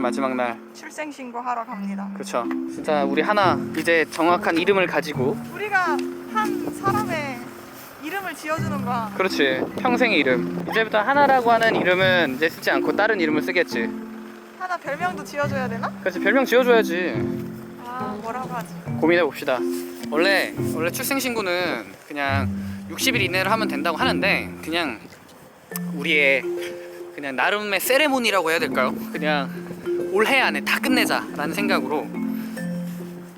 마지막 날 출생 신고 하러 갑니다. 그쵸 진짜 우리 하나 이제 정확한 이름을 가지고 우리가 한 사람의 이름을 지어주는 거야. 그렇지 평생의 이름 이제부터 하나라고 하는 이름은 이제 쓰지 않고 다른 이름을 쓰겠지 하나 별명도 지어줘야 되나? 그렇지 별명 지어줘야지 아 뭐라고 하지? 고민해 봅시다 원래 원래 출생신고는 그냥 60일 이내로 하면 된다고 하는데 그냥 우리의 그냥 나름의 세레모니라고 해야 될까요? 그냥 올해 안에 다 끝내자라는 생각으로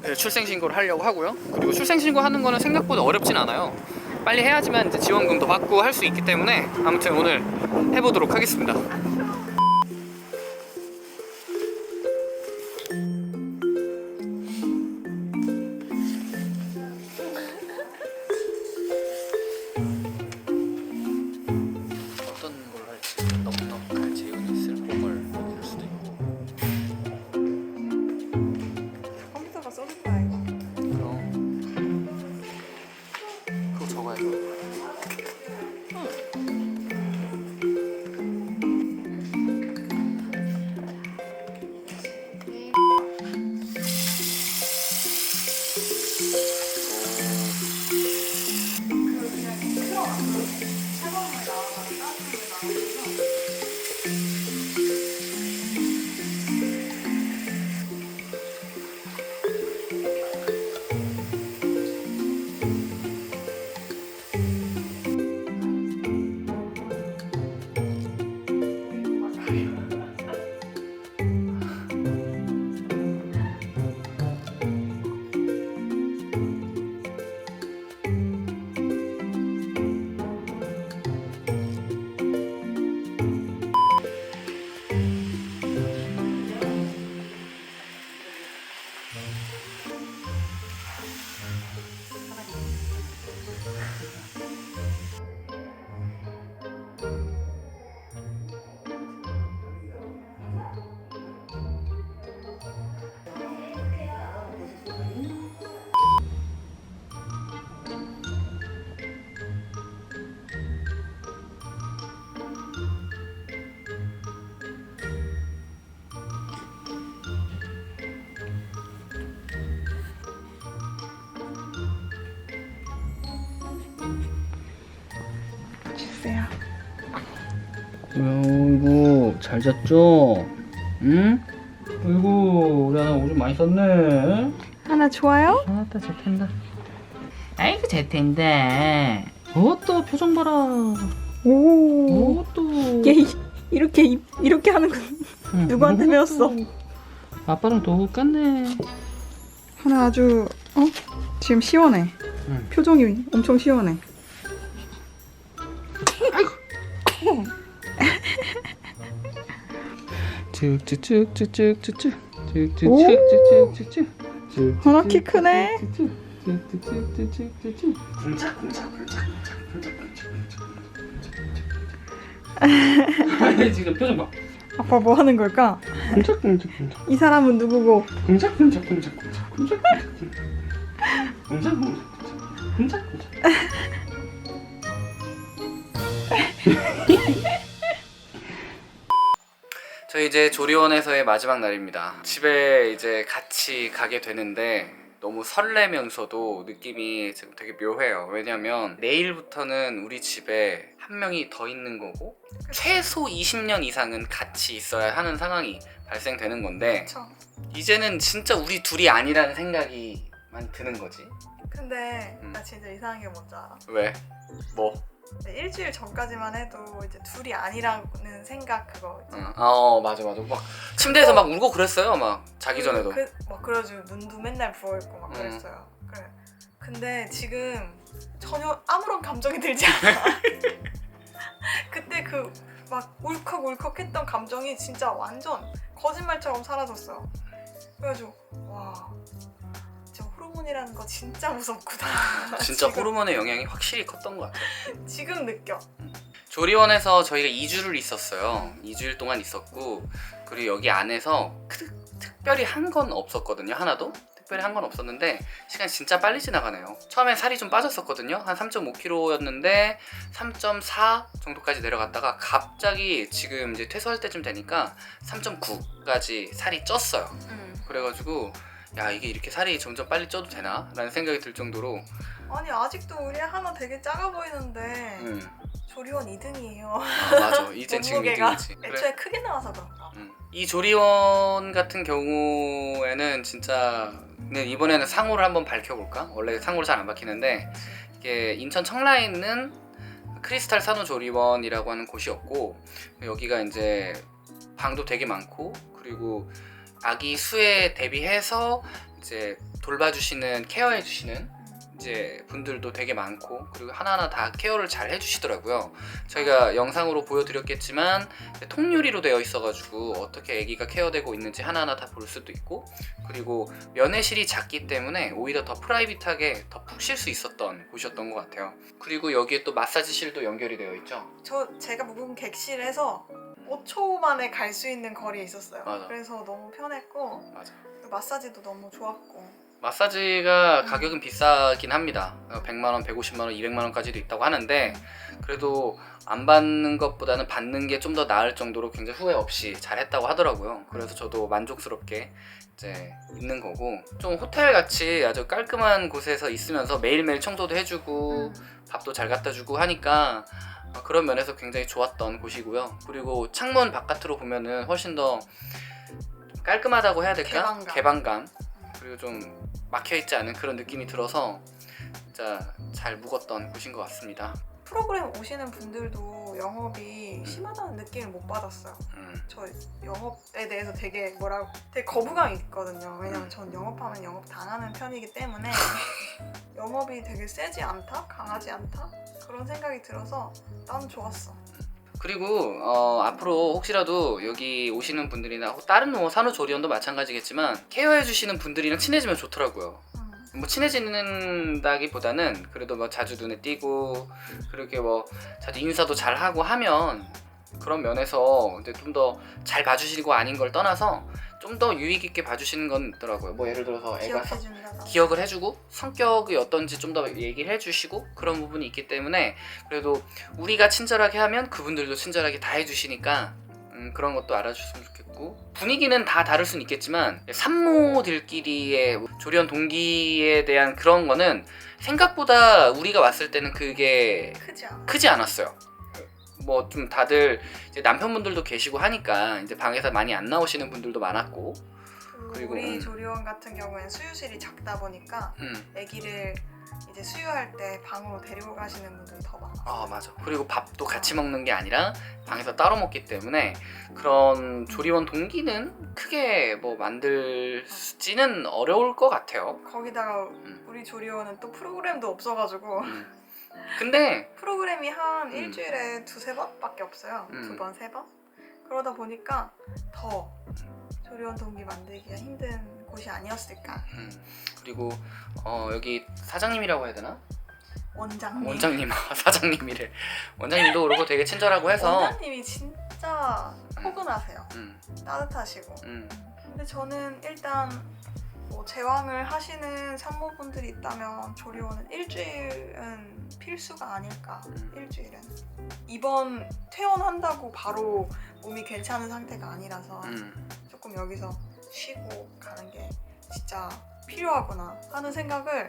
네, 출생신고를 하려고 하고요. 그리고 출생신고 하는 거는 생각보다 어렵진 않아요. 빨리 해야지만 이제 지원금도 받고 할 수 있기 때문에 아무튼 오늘 해보도록 하겠습니다. 아이고 잘 잤죠? 응? 아이고 우리 하나 오줌 많이 썼네 하나 좋아요? 아따 잘 텐다 아이고 잘 텐다 어또 표정 봐라 오. 어또 얘 이- 이렇게 이- 이렇게 하는 거 누구한테 배웠어? 아빠랑 똑같네 하나 아주 어 지금 시원해. 응. 표정이 엄청 시원해. 쭉쭉쭉쭉쭉쭉 쭉쭉쭉쭉쭉쭉 하나 키 크네. 쭉쭉쭉쭉쭉쭉 아니 지금 표정 봐 아빠 뭐 하는 걸까? 쿵짝쿵짝쿵짝 이 사람은 누구고? 쿵짝쿵짝쿵짝쿵짝쿵짝 쿵짝쿵짝쿵짝 쿵짝쿵짝 저희 이제 조리원에서의 마지막 날입니다. 집에 이제 같이 가게 되는데 너무 설레면서도 느낌이 지금 되게 묘해요. 왜냐면 내일부터는 우리 집에 한 명이 더 있는 거고 최소 20년 이상은 같이 있어야 하는 상황이 발생되는 건데 그쵸. 이제는 진짜 우리 둘이 아니라는 생각이 많이 드는 거지. 근데 음. 나 진짜 이상한 게 뭔지 알아? 왜? 뭐? 일주일 전까지만 해도 이제 둘이 아니라는 생각 그거 있지. 어, 어 맞아 맞아 막 침대에서 막 울고 그랬어요 막 자기 전에도 그, 막 그래가지고 눈도 맨날 부어 있고 막 음. 그랬어요. 그래. 근데 지금 전혀 아무런 감정이 들지 않아. 그때 그 막 울컥 울컥했던 감정이 진짜 완전 거짓말처럼 사라졌어요. 그래가지고 와 호르몬이라는 거 진짜 무섭구나. 진짜 지금, 호르몬의 영향이 확실히 컸던 것 같아요. 지금 느껴. 조리원에서 저희가 2주를 있었어요. 2주일 동안 있었고 그리고 여기 안에서 크- 특별히 한 건 없었거든요. 하나도 특별히 한 건 없었는데 시간이 진짜 빨리 지나가네요. 처음엔 살이 좀 빠졌었거든요. 한 3.5kg였는데 3.4 정도까지 내려갔다가 갑자기 지금 이제 퇴소할 때쯤 되니까 3.9까지 살이 쪘어요. 음. 그래가지고 야 이게 이렇게 살이 점점 빨리 쪄도 되나? 라는 생각이 들 정도로 아니 아직도 우리 하나 되게 작아 보이는데 음. 조리원 2등이에요. 아, 맞아 이제 지금 몸무게가 2등이지 그래. 애초에 크게 나와서 그런가. 음. 이 조리원 같은 경우에는 진짜 근데 이번에는 상호를 한번 밝혀볼까? 원래 상호를 잘 안 밝히는데 이게 인천 청라에 있는 크리스탈 산후 조리원이라고 하는 곳이었고 여기가 이제 방도 되게 많고 그리고 아기 수에 대비해서 이제 돌봐주시는 케어해주시는 이제 분들도 되게 많고 그리고 하나하나 다 케어를 잘 해주시더라고요. 저희가 영상으로 보여드렸겠지만 통유리로 되어 있어가지고 어떻게 아기가 케어되고 있는지 하나하나 다 볼 수도 있고 그리고 면회실이 작기 때문에 오히려 더 프라이빗하게 더 푹 쉴 수 있었던 곳이었던 것 같아요. 그리고 여기에 또 마사지실도 연결이 되어 있죠. 저 제가 묵은 객실에서 5초 만에 갈 수 있는 거리에 있었어요. 맞아. 그래서 너무 편했고 맞아. 또 마사지도 너무 좋았고. 마사지가 음. 가격은 비싸긴 합니다. 100만 원, 150만 원, 200만 원까지도 있다고 하는데 그래도 안 받는 것보다는 받는 게 좀 더 나을 정도로 굉장히 후회 없이 잘 했다고 하더라고요. 그래서 저도 만족스럽게 이제 있는 거고 좀 호텔 같이 아주 깔끔한 곳에서 있으면서 매일매일 청소도 해주고 음. 밥도 잘 갖다 주고 하니까 어, 그런 면에서 굉장히 좋았던 곳이고요. 그리고 창문 바깥으로 보면은 훨씬 더 깔끔하다고 해야 될까? 개방감. 개방감. 그리고 좀 막혀 있지 않은 그런 느낌이 들어서 진짜 잘 묵었던 곳인 것 같습니다. 프로그램 오시는 분들도 영업이 심하다는 느낌을 못 받았어요. 음, 저 영업에 대해서 되게 뭐라고 되게 거부감이 있거든요. 왜냐면 전 영업하면 영업 당하는 편이기 때문에 영업이 되게 세지 않다, 강하지 않다 그런 생각이 들어서 난 좋았어. 그리고 어, 앞으로 혹시라도 여기 오시는 분들이나 다른 뭐 산후조리원도 마찬가지겠지만 케어해 주시는 분들이랑 친해지면 좋더라고요. 음. 뭐 친해지는다기보다는 그래도 뭐 자주 눈에 띄고 그렇게 뭐 자주 인사도 잘 하고 하면 그런 면에서 이제 좀 더 잘 봐주시고 아닌 걸 떠나서 좀 더 유익 있게 봐주시는 건 있더라고요. 뭐 예를 들어서 애가 성- 기억해준다. 기억을 해주고 성격이 어떤지 좀 더 얘기를 해주시고 그런 부분이 있기 때문에 그래도 우리가 친절하게 하면 그분들도 친절하게 다 해주시니까 음, 그런 것도 알아주셨으면 좋겠고 분위기는 다 다를 수는 있겠지만 산모들끼리의 조련 동기에 대한 그런 거는 생각보다 우리가 왔을 때는 그게 크지. 크지 않았어요. 뭐 좀 다들 남편분들도 계시고 하니까 이제 방에서 많이 안 나오시는 분들도 많았고, 그리고 그리고, 우리 음. 조리원 같은 경우에는 수유실이 작다 보니까 음, 아기를 이제 수유할 때 방으로 데리고 가시는 분들이 더 많아. 아 맞아. 그리고 밥도 같이 먹는 게 아니라 방에서 따로 먹기 때문에 그런 조리원 동기는 크게 뭐 만들지는 어려울 것 같아요. 거기다가 음. 우리 조리원은 또 프로그램도 없어가지고 음. 근데 프로그램이 한 음. 일주일에 두세 번밖에 없어요. 음. 두 번, 세 번. 그러다 보니까 더 조리원 동기 만들기가 힘든 곳이 아니었을까. 음, 그리고 어, 여기 사장님이라고 해야 되나? 원장님. 원장님, 사장님이래. 원장님도 그러고 되게 친절하고 해서. 원장님이 진짜 포근하세요. 음, 따뜻하시고. 음, 근데 저는 일단 뭐 제왕을 하시는 산모분들이 있다면 조리원은 일주일은 필수가 아닐까. 음. 일주일은. 이번 퇴원한다고 바로 몸이 괜찮은 상태가 아니라서 음. 조금 여기서 쉬고 가는 게 진짜 필요하구나 하는 생각을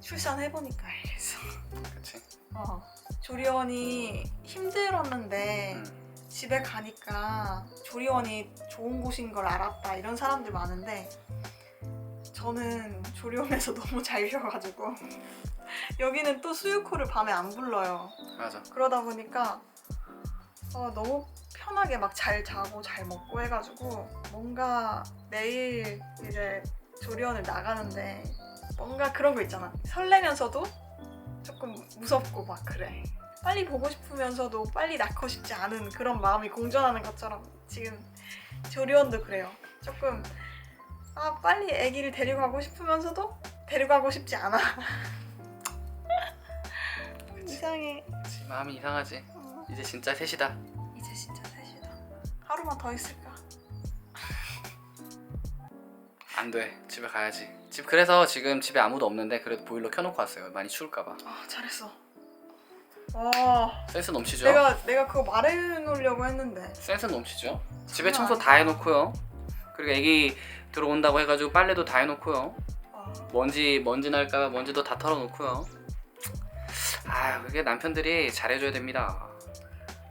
출산해보니까 알겠어. 그치. 어. 조리원이 힘들었는데 음, 집에 가니까 조리원이 좋은 곳인 걸 알았다 이런 사람들 많은데 저는 조리원에서 너무 잘 쉬어가지고 여기는 또 수유코를 밤에 안 불러요. 맞아. 그러다 보니까 어, 너무 편하게 막 잘 자고 잘 먹고 해가지고 뭔가 내일 이제 조리원을 나가는데 뭔가 그런 거 있잖아 설레면서도 조금 무섭고 막 그래 빨리 보고 싶으면서도 빨리 낳고 싶지 않은 그런 마음이 공존하는 것처럼 지금 조리원도 그래요 조금 아 빨리 아기를 데리고 싶으면서도 데리고 싶지 않아 이상해 그치. 마음이 이상하지. 어. 이제 진짜 셋이다. 이제 진짜 셋이다. 하루만 더 있을까? 안 돼. 집에 가야지. 집 그래서 지금 집에 아무도 없는데 그래도 보일러 켜놓고 왔어요. 많이 추울까봐. 아 잘했어. 와 센스 넘치죠? 내가 내가 그거 말해놓으려고 했는데 센스 넘치죠? 집에 청소 다 해놓고요. 그리고 애기 들어온다고 해가지고 빨래도 다 해놓고요. 와, 먼지 먼지 날까봐 먼지도 다 털어놓고요. 아 그게 남편들이 잘해줘야 됩니다.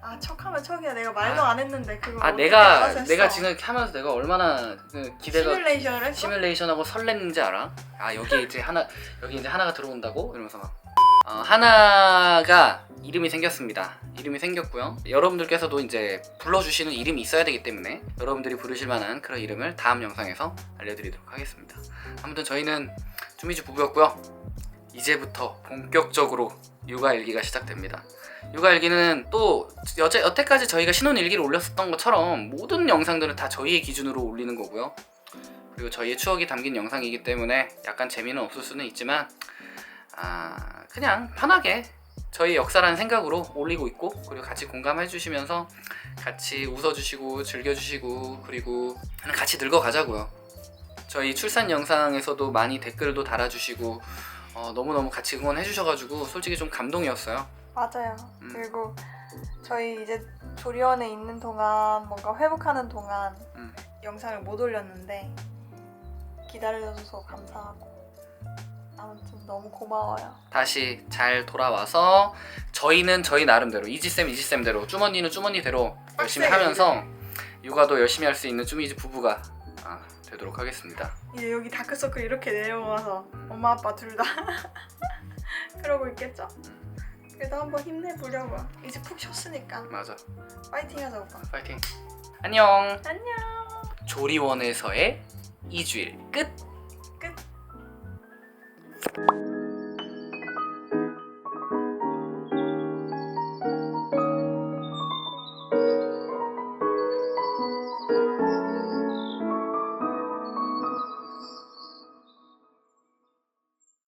아 척하면 척이야. 내가 말도 아. 안 했는데 그거 아 내가? 내가 지금 하면서 내가 얼마나 그 기대가 시뮬레이션을 했어? 시뮬레이션하고 설렜는지 알아? 아 여기 이제 하나 여기 이제 하나가 들어온다고 이러면서 막 어, 하나가 이름이 생겼습니다. 이름이 생겼고요. 여러분들께서도 이제 불러주시는 이름이 있어야 되기 때문에 여러분들이 부르실 만한 그런 이름을 다음 영상에서 알려드리도록 하겠습니다. 아무튼 저희는 주미주 부부였고요. 이제부터 본격적으로 육아 일기가 시작됩니다. 육아 일기는 또 여태, 여태까지 저희가 신혼 일기를 올렸었던 것처럼 모든 영상들은 다 저희의 기준으로 올리는 거고요. 그리고 저희의 추억이 담긴 영상이기 때문에 약간 재미는 없을 수는 있지만 아 그냥 편하게 저희 역사라는 생각으로 올리고 있고 그리고 같이 공감해 주시면서 같이 웃어주시고 즐겨주시고 그리고 같이 늙어가자고요. 저희 출산 영상에서도 많이 댓글도 달아주시고 어, 너무너무 같이 응원해 주셔가지고 솔직히 좀 감동이었어요. 맞아요. 음. 그리고 저희 이제 조리원에 있는 동안 뭔가 회복하는 동안 음. 영상을 못 올렸는데 기다려줘서 감사하고 아무튼 너무 고마워요. 다시 잘 돌아와서 저희는 저희 나름대로 이지쌤 이지쌤대로 쭈머니는 쭈머니대로 열심히 하면서 육아도 열심히 할 수 있는 쭈미지 부부가 아, 되도록 하겠습니다. 이제 여기 다크서클 이렇게 내려와서 엄마 아빠 둘 다 그러고 있겠죠? 그래도 한번 힘내보려고 이제 푹 쉬었으니까 맞아. 파이팅 하자 오빠. 파이팅. 안녕. 안녕. 조리원에서의 2주일 끝. 끝.